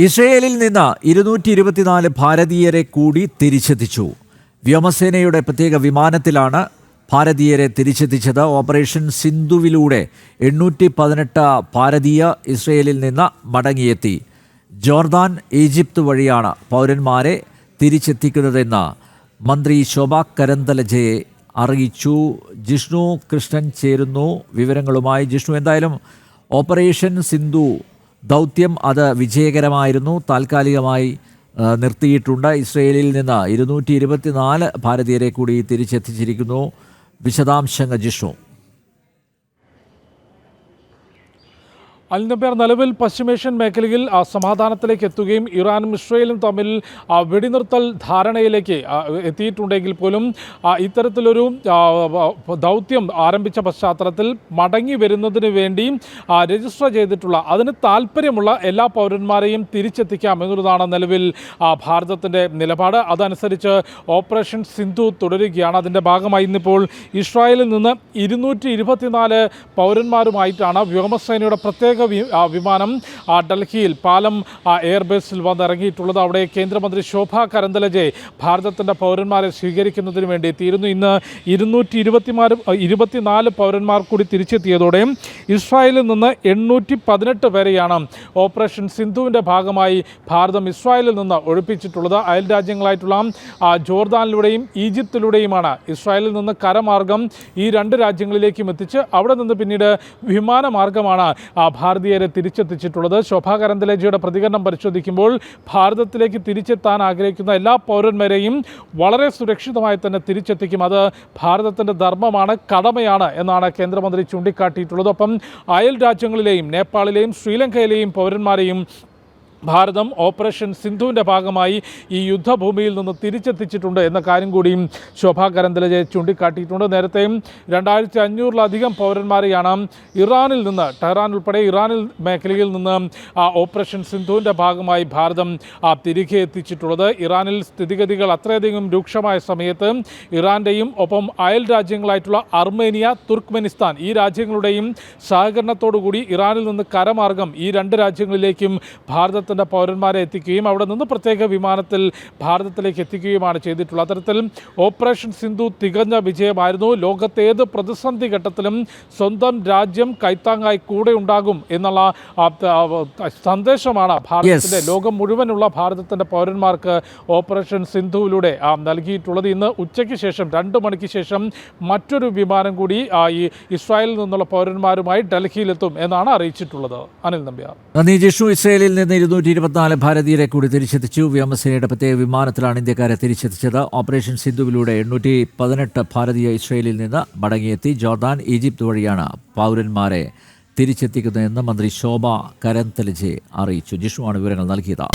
ഇസ്രയേലിൽ നിന്ന് ഇരുന്നൂറ്റി ഇരുപത്തിനാല് ഭാരതീയരെ കൂടി തിരിച്ചെത്തിച്ചു. വ്യോമസേനയുടെ പ്രത്യേക വിമാനത്തിലാണ് ഭാരതീയരെ തിരിച്ചെത്തിച്ചത്. ഓപ്പറേഷൻ സിന്ധുവിലൂടെ എണ്ണൂറ്റി പതിനെട്ട് ഭാരതീയ ഇസ്രയേലിൽ നിന്ന് മടങ്ങിയെത്തി. ജോർദാൻ ഈജിപ്ത് വഴിയാണ് പൗരന്മാരെ തിരിച്ചെത്തിക്കുന്നതെന്ന് മന്ത്രി ശോഭ കരന്തലജയെ അറിയിച്ചു. ജിഷ്ണു കൃഷ്ണൻ ചേരുന്നു വിവരങ്ങളുമായി. ജിഷ്ണു എന്തായാലും ഓപ്പറേഷൻ സിന്ധു ദൗത്യം അത് വിജയകരമായിരുന്നു താൽക്കാലികമായി നിർത്തിയിട്ടുണ്ട്. ഇസ്രയേലിൽ നിന്ന് ഇരുന്നൂറ്റി ഇരുപത്തിനാല് ഭാരതീയരെ കൂടി തിരിച്ചെത്തിച്ചിരിക്കുന്നു വിശദാംശങ്ങൾ ജിഷ്ണു. അൽനബേർ നിലവിൽ പശ്ചിമേഷ്യൻ മേഖലയിൽ സമാധാനത്തിലേക്ക് എത്തുകയും ഇറാനും ഇസ്രയേലും തമ്മിൽ വെടിനിർത്തൽ ധാരണയിലേക്ക് എത്തിയിട്ടുണ്ടെങ്കിൽ പോലും ഇത്തരത്തിലൊരു ദൗത്യം ആരംഭിച്ച പശ്ചാത്തലത്തിൽ മടങ്ങി വരുന്നതിന് വേണ്ടി രജിസ്റ്റർ ചെയ്തിട്ടുള്ള അതിന് താല്പര്യമുള്ള എല്ലാ പൗരന്മാരെയും തിരിച്ചെത്തിക്കാം എന്നുള്ളതാണ് നിലവിൽ ഭാരതത്തിന്റെ നിലപാട്. അതനുസരിച്ച് ഓപ്പറേഷൻ സിന്ധു തുടരുകയാണ്. അതിന്റെ ഭാഗമായി ഇന്നിപ്പോൾ ഇസ്രായേലിൽ നിന്ന് ഇരുന്നൂറ്റി പൗരന്മാരുമായിട്ടാണ് വ്യോമസേനയുടെ പ്രത്യേക ആ, വിമാനം ഡൽഹിയിൽ പാലം എയർബേസിൽ വന്നിറങ്ങിയിട്ടുള്ളത്. അവിടെ കേന്ദ്രമന്ത്രി ശോഭ കരന്തലജെ ഭാരതത്തിന്റെ പൗരന്മാരെ സ്വീകരിക്കുന്നതിന് വേണ്ടി എത്തിയിരുന്നു. ഇന്ന് ഇരുന്നൂറ്റി ഇരുപത്തിമാര് ഇരുപത്തിനാല് പൗരന്മാർ കൂടി തിരിച്ചെത്തിയതോടെ ഇസ്രായേലിൽ നിന്ന് എണ്ണൂറ്റി പതിനെട്ട് പേരെയാണ് ഓപ്പറേഷൻ സിന്ധുവിന്റെ ഭാഗമായി ഭാരതം ഇസ്രായേലിൽ നിന്ന് ഒഴിപ്പിച്ചിട്ടുള്ളത്. അയൽ രാജ്യങ്ങളായിട്ടുള്ള ജോർദാനിലൂടെയും ഈജിപ്തിലൂടെയുമാണ് ഇസ്രായേലിൽ നിന്ന് കരമാർഗം ഈ രണ്ട് രാജ്യങ്ങളിലേക്കും എത്തിച്ച് അവിടെ നിന്ന് പിന്നീട് വിമാനമാർഗമാണ് ഭാരതീയരെ തിരിച്ചെത്തിച്ചിട്ടുള്ളത്. ശോഭാ കരന്തലേജിയുടെ പ്രതികരണം പരിശോധിക്കുമ്പോൾ ഭാരതത്തിലേക്ക് തിരിച്ചെത്താൻ ആഗ്രഹിക്കുന്ന എല്ലാ പൗരന്മാരെയും വളരെ സുരക്ഷിതമായി തന്നെ തിരിച്ചെത്തിക്കും. അത് ഭാരതത്തിന്റെ ധർമ്മമാണ് കടമയാണ് എന്നാണ് കേന്ദ്രമന്ത്രി ചൂണ്ടിക്കാട്ടിയിട്ടുള്ളത്. ഒപ്പം അയൽ രാജ്യങ്ങളിലെയും നേപ്പാളിലെയും ശ്രീലങ്കയിലെയും പൗരന്മാരെയും ഭാരതം ഓപ്പറേഷൻ സിന്ധുവിന്റെ ഭാഗമായി ഈ യുദ്ധഭൂമിയിൽ നിന്ന് തിരിച്ചെത്തിച്ചിട്ടുണ്ട് എന്ന കാര്യം കൂടിയും ശോഭാ കരന്തലജെ ചൂണ്ടിക്കാട്ടിയിട്ടുണ്ട്. നേരത്തെയും രണ്ടായിരത്തി അഞ്ഞൂറിലധികം പൗരന്മാരെയാണ് ഇറാനിൽ നിന്ന് ടെഹ്റാൻ ഉൾപ്പെടെ ഇറാനിൽ മേഖലയിൽ നിന്ന് ഓപ്പറേഷൻ സിന്ധുവിന്റെ ഭാഗമായി ഭാരതം തിരികെ എത്തിച്ചിട്ടുള്ളത്. ഇറാനിൽ സ്ഥിതിഗതികൾ അത്രയധികം രൂക്ഷമായ സമയത്ത് ഇറാന്റെയും ഒപ്പം അയൽ രാജ്യങ്ങളായിട്ടുള്ള അർമേനിയ തുർക്ക്മെനിസ്ഥാൻ ഈ രാജ്യങ്ങളുടെയും സഹകരണത്തോടുകൂടി ഇറാനിൽ നിന്ന് കരമാർഗം ഈ രണ്ട് രാജ്യങ്ങളിലേക്കും ഭാരതത്തിന്റെ പൗരന്മാരെ എത്തിക്കുകയും അവിടെ നിന്ന് പ്രത്യേക വിമാനത്തിൽ ഭാരതത്തിലേക്ക് എത്തിക്കുകയുമാണ് ചെയ്തിട്ടുള്ളത്. അത്തരത്തിൽ ഓപ്പറേഷൻ സിന്ധു തികഞ്ഞ വിജയമായിരുന്നു. ലോകത്തേത് പ്രതിസന്ധി ഘട്ടത്തിലും സ്വന്തം രാജ്യം കൈത്താങ്ങായി കൂടെ ഉണ്ടാകും എന്നുള്ള സന്ദേശമാണ് ഭാരതത്തിന്റെ ലോകം മുഴുവനുള്ള ഭാരതത്തിന്റെ പൗരന്മാർക്ക് ഓപ്പറേഷൻ സിന്ധുവിലൂടെ നൽകിയിട്ടുള്ളത്. ഇന്ന് ഉച്ചയ്ക്ക് ശേഷം രണ്ട് മണിക്ക് ശേഷം മറ്റൊരു വിമാനം കൂടി ഈ ഇസ്രായേലിൽ നിന്നുള്ള പൗരന്മാരുമായി ഡൽഹിയിലെത്തും എന്നാണ് അറിയിച്ചിട്ടുള്ളത്. അനിൽ നമ്പ്യാർ. ഇസ്രായേലിൽ ഇസ്രയേലിൽ നിന്ന് ഇരുന്നൂറ്റി ഇരുപത്തിനാല് ഭാരതീയരെ കൂടി തിരിച്ചെത്തിച്ചു. വ്യോമസേനയുടെ പ്രത്യേക വിമാനത്തിലാണ് ഇന്ത്യക്കാരെ തിരിച്ചെത്തിച്ചത്. ഓപ്പറേഷൻ സിന്ധുവിലൂടെ എണ്ണൂറ്റി പതിനെട്ട് ഭാരതീയ ഇസ്രയേലിൽ നിന്ന് മടങ്ങിയെത്തി. ജോർദാൻ ഈജിപ്ത് വഴിയാണ് പൗരന്മാരെ തിരിച്ചെത്തിക്കുന്നതെന്ന് മന്ത്രി ശോഭ കരന്തലജെ അറിയിച്ചു. ജിഷുവാണ് വിവരങ്ങൾ നൽകിയത്.